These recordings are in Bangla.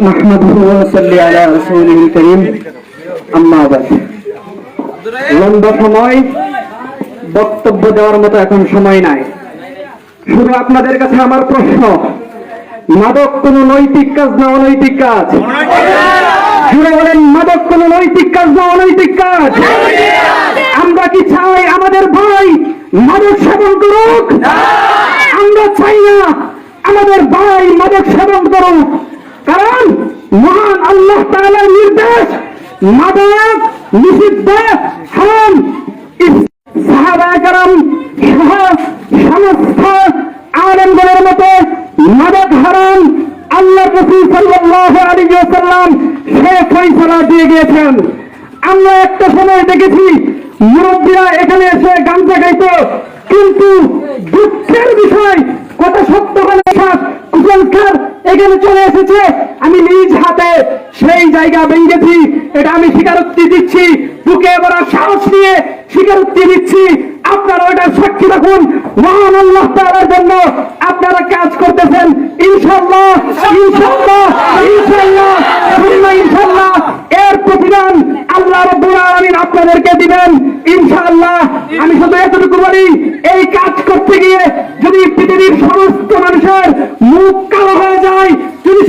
نحمده ونصلي على رسوله الكريم أما بعد লম্বা সময় বক্তব্য দেওয়ার মতো এখন সময় নাই শুধু আপনাদের কাছে আমার প্রশ্ন মাদক কোন নৈতিক কাজ না অনৈতিক কাজ জুড়ে বলেন মাদক কোন নৈতিক কাজ না অনৈতিক কাজ আমরা কি চাই আমাদের ভাই মাদক সেবন করুক আমরা চাই না আমাদের ভাই মাদক সেবন করুক কারণ মহান আল্লাহ তাআলার নির্দেশ, মাদক নিষিদ্ধ, হারাম। সাহাবাহাম সহ সমস্ত আলমগণের মতো মাদক হারাম আল্লাহ রসুল সাল্লাহ আলী সাল্লাম সে ফৈসলা দিয়ে গিয়েছেন। আমরা একটা সময় দেখেছি, মুরব্বীরা এখানে এসে গামছা গাইতো, কিন্তু দুঃখের বিষয় এখানে চলে এসেছে। আমি নিজ হাতে সেই জায়গা ভেঙেছি এটা আমি স্বীকারোক্তি দিচ্ছি। বুকে এবার সাহস নিয়ে স্বীকারোক্তি দিচ্ছি। আপনারা ওটার সাক্ষী রাখুন। মহান আল্লাহ তাআলার জন্য আপনারা কাজ করতেছেন। ইনশাআল্লাহ ইনশাআল্লাহ ইনশাআল্লাহ শুননা ইনশাআল্লাহ। এর প্রতিদান আল্লাহ রাব্বুল আলামিন আপনাদেরকে দিবেন। ইনশাআল্লাহ, আমি শুধু এতটুকু বলি, এই কাজ করতে গিয়ে যদি পৃথিবীর সমস্ত মানুষের মুখ কালো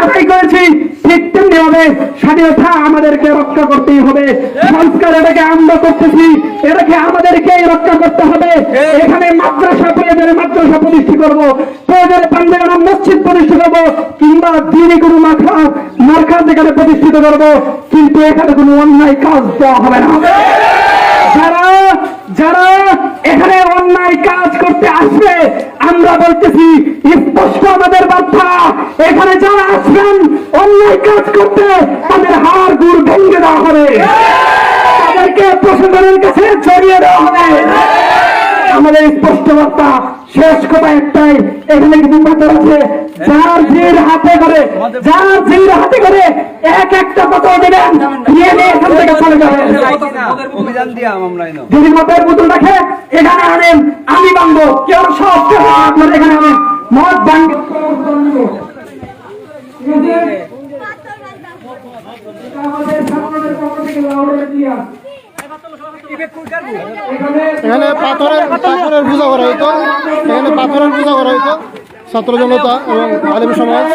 আদায় করেছি, ঠিক তেমনি হবে স্বাধীনতা আমাদেরকে রক্ষা করতেই হবে। সংস্কার এটাকে আমরা করতেছি, এটাকে আমাদেরকে রক্ষা করতে হবে। এখানে মাদ্রাসা প্রয়োজনে মাদ্রাসা প্রতিষ্ঠা করব, প্রয়োজনে পাঞ্জাগানা মসজিদ প্রতিষ্ঠা করব, কিংবা দিনে কোনো মাখা মার্কাজ এখানে প্রতিষ্ঠিত করব, কিন্তু এখানে কোনো অন্যায় কাজ দেওয়া হবে না। যারা যারা এখানে অন্যায় কাজ করতে আসবে। আমরা বলতেছি স্পষ্ট আমাদের বার্তা এখানে যারা আসবেন অন্যায় কাজ করতে তাদের হাড় গুড় ভেঙে দেওয়া হবে। তাদেরকে প্রশাসনের কাছে জড়িয়ে দেওয়া হবে। আমাদের স্পষ্ট বার্তা শেষ কথা একটাই এখানে কিন্তু পাথর আছে। যার জির হাতে করে যার জির হাতে করে এক একটা কথা দেবেন নিয়ে নিয়ে এখান থেকে চলে যাবেন যদি মতের বোতল রাখে এখানে আনেন আমি বাংবো কেউ সব আপনার এখানে আনেন মদ বাংব এখানে পাথরের পাথরের পূজা করা হইতো। এখানে পাথরের পূজা করা হইতো ছাত্র জনতা এবং আলিম সমাজ।